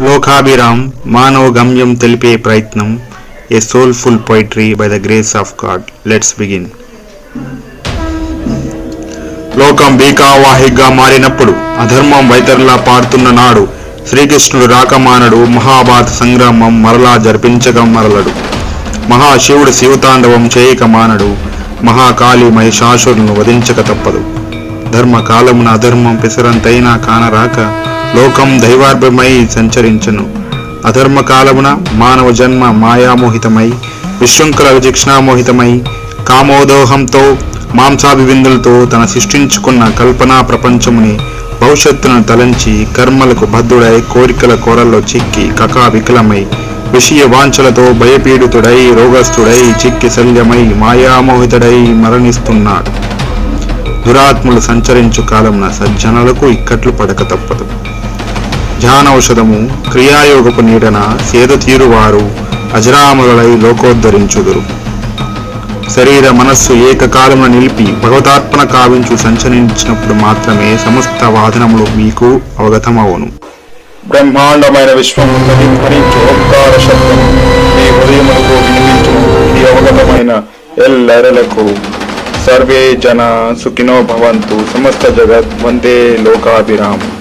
లోకాభిరామ్ మానవ గమ్యం తెలిపే ప్రయత్నం a soulful poetry by the grace of God let's begin లోకం బీకావాహిగా మారినప్పుడు అధర్మం వైతరులా పాడుతున్న నాడు శ్రీకృష్ణుడు రాకమానడు మహాభారత సంగ్రామం మరలా జరిపించక మరలడు. మహాశివుడు శివతాండవం చేయక మానడు మహాకాళి మహిషాసురులను వధించక తప్పదు. ధర్మ కాలమున అధర్మం పిసరంతైనా కానరాక లోకం దైవార్భమై సంచరించను. అధర్మ కాలమున మానవ జన్మ మాయామోహితమై విశృంఖల విచక్షణామోహితమై కామోదోహంతో మాంసాభివిందులతో తన సృష్టించుకున్న కల్పనా ప్రపంచముని భవిష్యత్తును తలంచి కర్మలకు భద్రుడై కోరికల కోరల్లో చిక్కి కకా వికలమై విషయ వాంఛలతో భయపీడితుడై రోగస్థుడై చిక్కి శల్యమై మాయామోహితుడై మరణిస్తున్నాడు. దురాత్ములు సంచరించు కాలమున సజ్జనులకు ఇక్కట్లు పడక తప్పదు. ధ్యానౌషధము క్రియాయోగపు నీడన సేద తీరువారు అజరామరులై లోకోద్ధరించుదురు. శరీర మనస్సు ఏకకాలమున నిలిపి భగవతార్పణ కావించు సంచరించినప్పుడు మాత్రమే సమస్త వాదనములు మీకు అవగతమవును. బ్రహ్మాండమైన విశ్వము ధ్వనించు ఓంకార శబ్దం. మీ హృదయములకు ఇది అవగతమైన ఎల్లెరలకు. సర్వే జన సుఖినో భవంతు. సమస్త జగత్ వందే లోకాభిరామ్.